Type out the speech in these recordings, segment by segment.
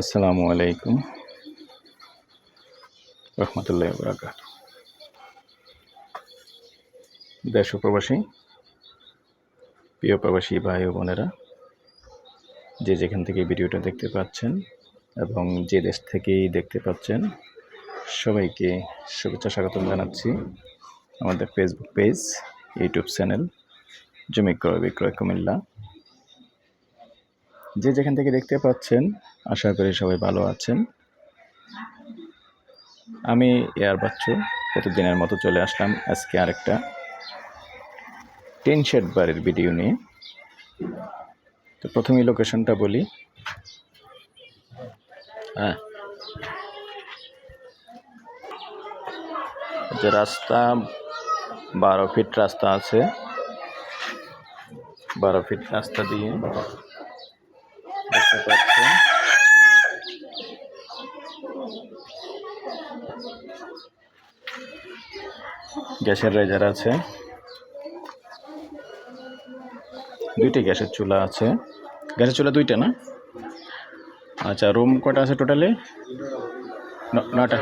আসসালামু আলাইকুম রহমতুল্লাহ বরাকাত দেশ প্রবাসী, প্রিয় প্রবাসী ভাই ও বোনেরা, যে যেখান থেকে ভিডিওটা দেখতে পাচ্ছেন এবং যে দেশ থেকেই দেখতে পাচ্ছেন, সবাইকে শুভেচ্ছা স্বাগতম জানাচ্ছি আমাদের ফেসবুক পেজ ইউটিউব চ্যানেল জমি ক্রয় বিক্রয় কুমিল্লা। যে যেখান থেকে দেখতে পাচ্ছেন আশা করি সবাই ভালো আছেন। আমি এয়ার বাচ্চু, প্রতিদিনের মতো চলে আসলাম আজকে আরেকটা টেন শেড বাড়ির ভিডিও নিয়ে। তো প্রথমেই লোকেশনটা বলি। হ্যাঁ। যে রাস্তা, বারো ফিট রাস্তা আছে। বারো ফিট রাস্তা দিয়ে গ্যাসের রেজার আছে। দুইটি গ্যাসের চুলা আছে। গ্যাসের চুলা দুইটা না? আচ্ছা রুম কটা আছে টোটালি নটা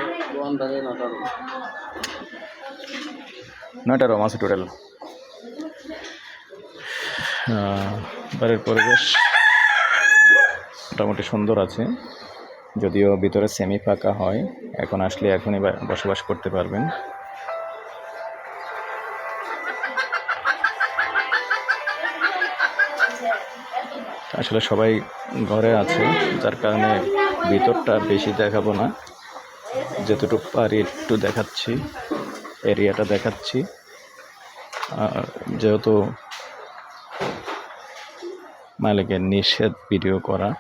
নয়টা। রুম আছে টোটাল বাড়ির পরিবেশ মোটামুটি সুন্দর আছে। যদিও ভিতরে সেমি ফাঁকা হয়। এখন আসলে এখনই বসবাস করতে পারবেন। আসলে সবাই ঘরে আছে, যার কারণে ভিতরটা বেশি দেখাবো না। যতটুকু পারি একটু দেখাচ্ছি, এরিয়াটা দেখাচ্ছি। আর যেহেতু মালিকের নিষেধ ভিডিও করা,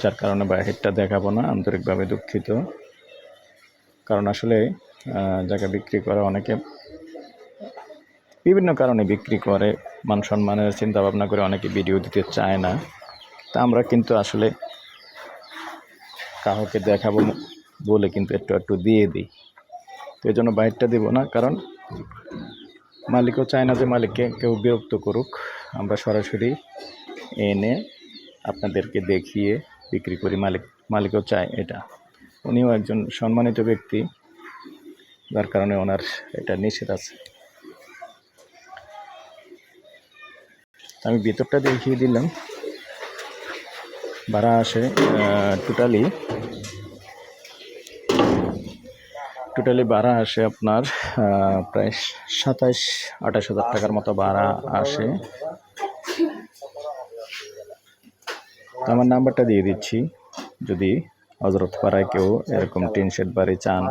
যার কারণে বাহিরটা দেখাবো না, আন্তরিকভাবে দুঃখিত। কারণ আসলে জায়গা বিক্রি করা অনেকে বিভিন্ন কারণে বিক্রি করে, মান সম্মানের চিন্তা ভাবনা করে অনেকে ভিডিও দিতে চায় না। তা আমরা কিন্তু আসলে কাউকে দেখাবো বলে কিন্তু একটু একটু দিয়ে দিই। তো এই জন্য বাইরটা দিব না, কারণ মালিকও চায় না যে মালিককে কেউ বিরক্ত করুক। আমরা সরাসরি এনে আপনাদেরকে দেখিয়ে বিক্রি করি, মালিক, মালিকও চায় এটা। উনিও একজন সম্মানিত ব্যক্তি, যার কারণে ওনার এটা নিষেধ আছে। আমি ভিতরটা দেখিয়ে দিলাম। ভাড়া আসে টোটালি টোটালি ভাড়া আসে আপনার প্রায় সাতাইশ, আঠাশ হাজার টাকার মতো ভাড়া আসে। আমার নাম্বারটা দিয়ে দিচ্ছি। যদি হজরত পাড়ায় কেউ এরকম টিন শেড বাড়ি চান,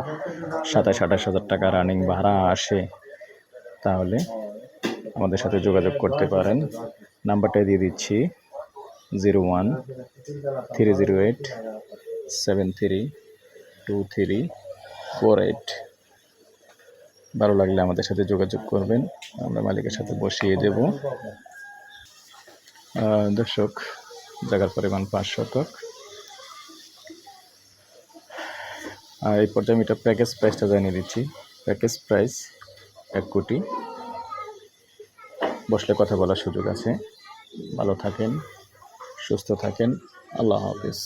সাতাশ, আঠাশ হাজার টাকা রানিং ভাড়া আসে, তাহলে আমাদের সাথে যোগাযোগ করতে পারেন। নাম্বারটা দিয়ে দিচ্ছি zero one, three zero eight, seven three, two three, four eight. ভালো লাগলে আমাদের সাথে যোগাযোগ করবেন। আমরা মালিকের সাথে বসিয়ে দেব। দর্শক, জায়গার পরিমাণ পাঁচ শতক। এই পর্যায়ে আমি এটা প্যাকেজ প্রাইসটা জানিয়ে দিচ্ছি। প্যাকেজ প্রাইস এক কোটি। বসলে কথা বলার সুযোগ আছে। ভালো থাকেন সুস্থ থাকেন। আল্লাহ হাফিজ।